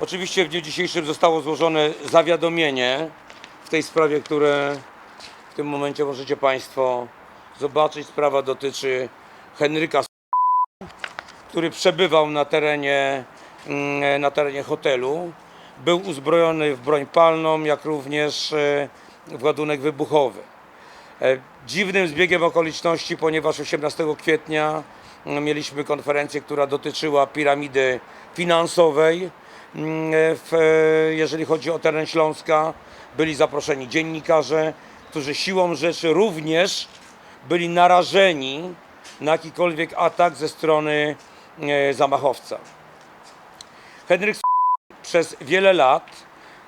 Oczywiście w dniu dzisiejszym zostało złożone zawiadomienie w tej sprawie, które w tym momencie możecie Państwo zobaczyć. Sprawa dotyczy Henryka, który przebywał na terenie, mm, na terenie hotelu. Był uzbrojony w broń palną, jak również e, w ładunek wybuchowy. E, Dziwnym zbiegiem okoliczności, ponieważ 18 kwietnia mm, mieliśmy konferencję, która dotyczyła piramidy finansowej. Mm, W, e, jeżeli chodzi o teren Śląska, byli zaproszeni dziennikarze, którzy siłą rzeczy również byli narażeni na jakikolwiek atak ze strony e, zamachowca. Henryk przez wiele lat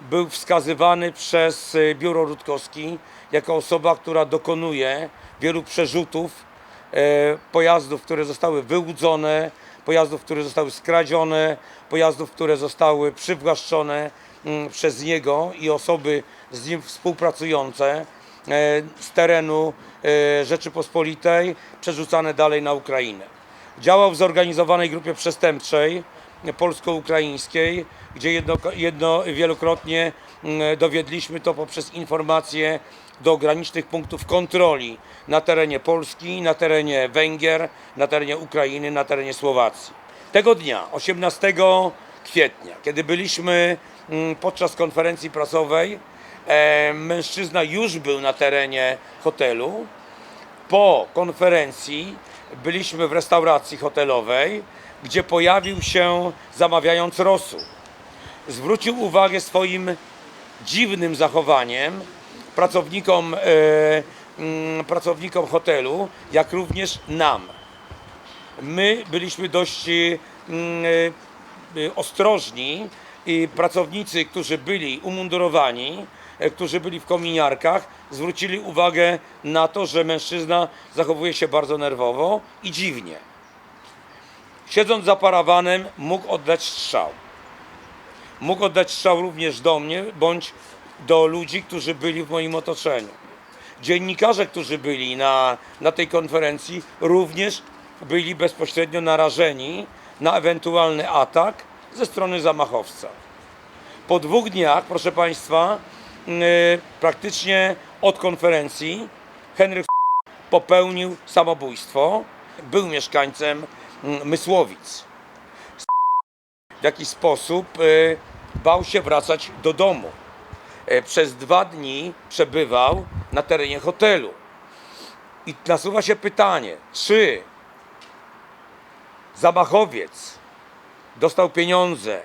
był wskazywany przez e, Biuro Rutkowski jako osoba, która dokonuje wielu przerzutów e, pojazdów, które zostały wyłudzone, pojazdów, które zostały skradzione, pojazdów, które zostały przywłaszczone mm, przez niego i osoby z nim współpracujące e, z terenu e, Rzeczypospolitej, przerzucane dalej na Ukrainę. Działał w zorganizowanej grupie przestępczej polsko-ukraińskiej, gdzie jedno, jedno wielokrotnie mm, dowiedliśmy to poprzez informacje do granicznych punktów kontroli na terenie Polski, na terenie Węgier, na terenie Ukrainy, na terenie Słowacji. Tego dnia, 18 kwietnia, kiedy byliśmy mm, podczas konferencji prasowej, e, mężczyzna już był na terenie hotelu, po konferencji byliśmy w restauracji hotelowej, gdzie pojawił się zamawiając rosół. Zwrócił uwagę swoim dziwnym zachowaniem pracownikom, e, mm, pracownikom hotelu, jak również nam. My byliśmy dość e, mm, e, ostrożni i pracownicy, którzy byli umundurowani, e, którzy byli w kominiarkach, zwrócili uwagę na to, że mężczyzna zachowuje się bardzo nerwowo i dziwnie. Siedząc za parawanem, mógł oddać strzał. Mógł oddać strzał również do mnie, bądź do ludzi, którzy byli w moim otoczeniu. Dziennikarze, którzy byli na, na tej konferencji, również byli bezpośrednio narażeni na ewentualny atak ze strony zamachowca. Po dwóch dniach, proszę Państwa, yy, praktycznie od konferencji, Henryk popełnił samobójstwo. Był mieszkańcem Mysłowic. W jakiś sposób yy, bał się wracać do domu. Yy, Przez dwa dni przebywał na terenie hotelu. I nasuwa się pytanie, czy zamachowiec dostał pieniądze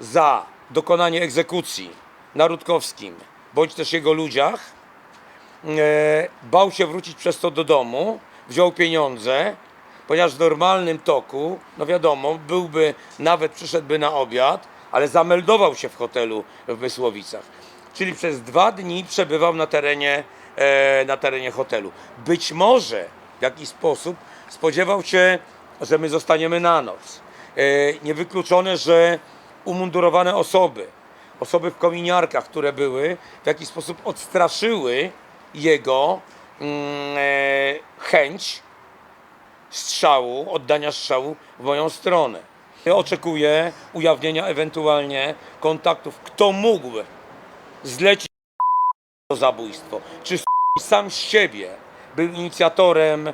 za dokonanie egzekucji na Rutkowskim, bądź też jego ludziach, e, bał się wrócić przez to do domu, wziął pieniądze, ponieważ w normalnym toku, no wiadomo, byłby, nawet przyszedłby na obiad, ale zameldował się w hotelu w Mysłowicach. Czyli przez dwa dni przebywał na terenie, e, na terenie hotelu. Być może w jakiś sposób spodziewał się, że my zostaniemy na noc. E, niewykluczone, że umundurowane osoby, osoby w kominiarkach, które były, w jakiś sposób odstraszyły jego mm, e, chęć strzału, oddania strzału w moją stronę. Oczekuję ujawnienia ewentualnie kontaktów, kto mógł zlecić to zabójstwo. Czy sam z siebie był inicjatorem e,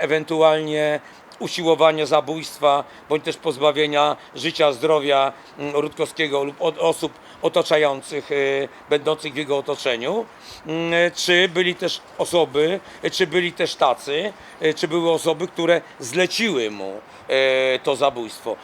ewentualnie usiłowania zabójstwa, bądź też pozbawienia życia, zdrowia mm, Rutkowskiego lub od osób otaczających, e, będących w jego otoczeniu, Mm, czy byli też osoby, e, czy byli też tacy, czy były osoby, które zleciły mu to zabójstwo.